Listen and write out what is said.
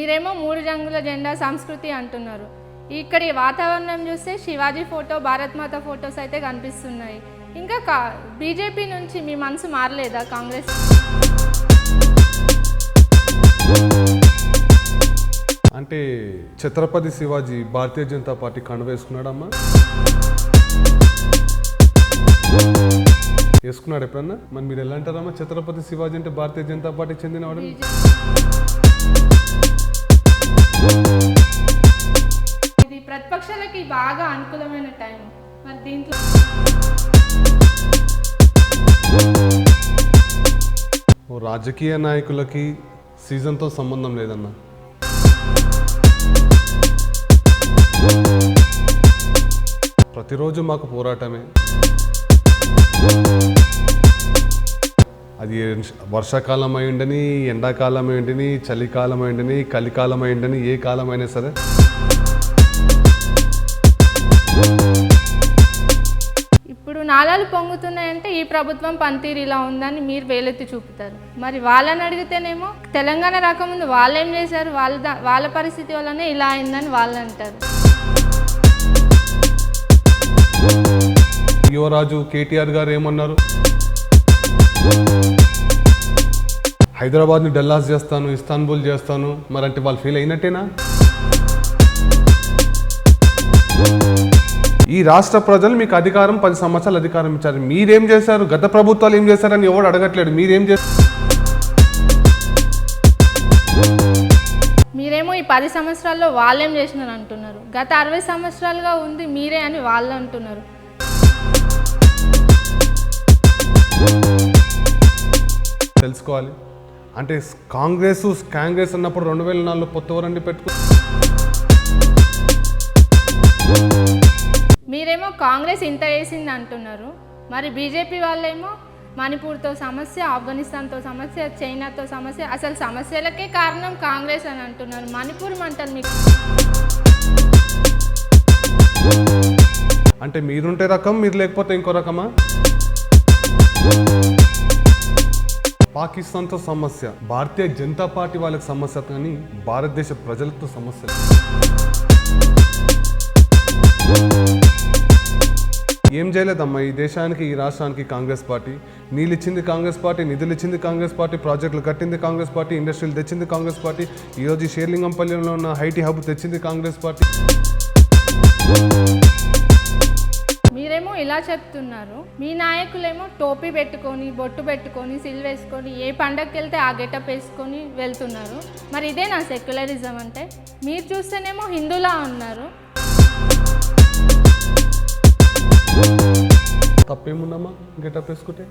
మీరేమో మూడు రంగుల జెండా సంస్కృతి అంటున్నారు. ఇక్కడ ఈ వాతావరణం చూస్తే శివాజీ ఫోటో భారత్ మాత ఫొటోస్ అయితే కనిపిస్తున్నాయి. ఇంకా కా బీజేపీ నుంచి మీ మనసు మారలేదా కాంగ్రెస్? అంటే ఛత్రపతి శివాజీ భారతీయ జనతా పార్టీ కండ వేసుకున్నాడమ్మా? వేసుకున్నాడు ఎప్పుడన్నా? మరి మీరు ఎలా అంటారమ్మా? ఛత్రపతి శివాజీ అంటే భారతీయ జనతా పార్టీకి చెందినవాడు ప్రతిపక్షాలకి బాగా అనుకూలమైన టైం. మరి దీంట్లో రాజకీయ నాయకులకి సీజన్తో సంబంధం లేదన్నా. ప్రతిరోజు మాకు పోరాటమే. అది వర్షాకాలం అయ్యుండని ఎండాకాలం అయి చలికాలం అయి కలికాలం అయి ఏ కాలం అయినా సరే నాళాలు పొంగుతున్నాయంటే ఈ ప్రభుత్వం పనితీరు ఇలా ఉందని మీరు వేలెత్తి చూపుతారు. మరి వాళ్ళని అడిగితేనేమో తెలంగాణ రాకముందు వాళ్ళు ఏం చేశారు? వాళ్ళ దా- వాళ్ళ పరిస్థితి వల్లనే ఇలా అయిందని వాళ్ళు అంటారు. యువరాజు కేటీఆర్ గారు ఏమన్నారు? హైదరాబాద్ని డల్లాస్ చేస్తాను ఇస్తాన్బుల్ చేస్తాను మరంటే వాళ్ళు ఫీల్ అయినట్టేనా? ఈ రాష్ట్ర ప్రజలు మీకు అధికారం పది సంవత్సరాలు అధికారం ఇచ్చారు. మీరేం చేశారు? గత ప్రభుత్వాలు ఏం చేశారని ఎవడు అడగట్లేడు. మీరేం చేశారు మీరేమో ఈ పది సంవత్సరాల్లో వాళ్ళేం చేసినారు అంటున్నారు. గత అరవై సంవత్సరాలుగా ఉంది మీరే అని వాళ్ళు అంటున్నారు. తెలుసుకోవాలి. అంటే కాంగ్రెస్ కాంగ్రెస్ అన్నప్పుడు రెండు వేల నాలుగులో పొత్తవరండి పెట్టుకు కాంగ్రెస్ ఇంత వేసింది అంటున్నారు. మరి బీజేపీ వాళ్ళేమో మణిపూర్తో సమస్య ఆఫ్ఘనిస్తాన్తో సమస్య చైనాతో సమస్య అసలు సమస్యలకే కారణం కాంగ్రెస్ అని అంటున్నారు. మణిపూర్ అంటారు మీకు అంటే మీరుంటే రకం మీరు లేకపోతే ఇంకో రకమా? పాకిస్తాన్తో సమస్య. భారతీయ జనతా పార్టీ వాళ్ళకి సమస్య కానీ భారతదేశ ప్రజలతో సమస్య. ఏం చేయలేదమ్మా? ఈ దేశానికి ఈ రాష్ట్రానికి కాంగ్రెస్ పార్టీ. నీళ్ళు ఇచ్చింది కాంగ్రెస్ పార్టీ నిధులు ఇచ్చింది కాంగ్రెస్ పార్టీ ప్రాజెక్టులు కట్టింది కాంగ్రెస్ పార్టీ ఇండస్ట్రీలు తెచ్చింది కాంగ్రెస్ పార్టీ ఈరోజు షేర్లింగంపల్లిలో ఉన్న హైటీ హబ్ తెచ్చింది కాంగ్రెస్ పార్టీ. మీరేమో ఇలా చెప్తున్నారు. మీ నాయకులేమో టోపీ పెట్టుకొని బొట్టు పెట్టుకొని సిల్ వేసుకొని ఏ పండగకి వెళ్తే ఆ గెటప్ వేసుకొని వెళ్తున్నారు. మరి ఇదే నా సెక్యులరిజం అంటే? మీరు చూస్తేనేమో హిందూలా ఉన్నారు. తప్పేముందమ్మా? గెటప్ వేసుకుంటే?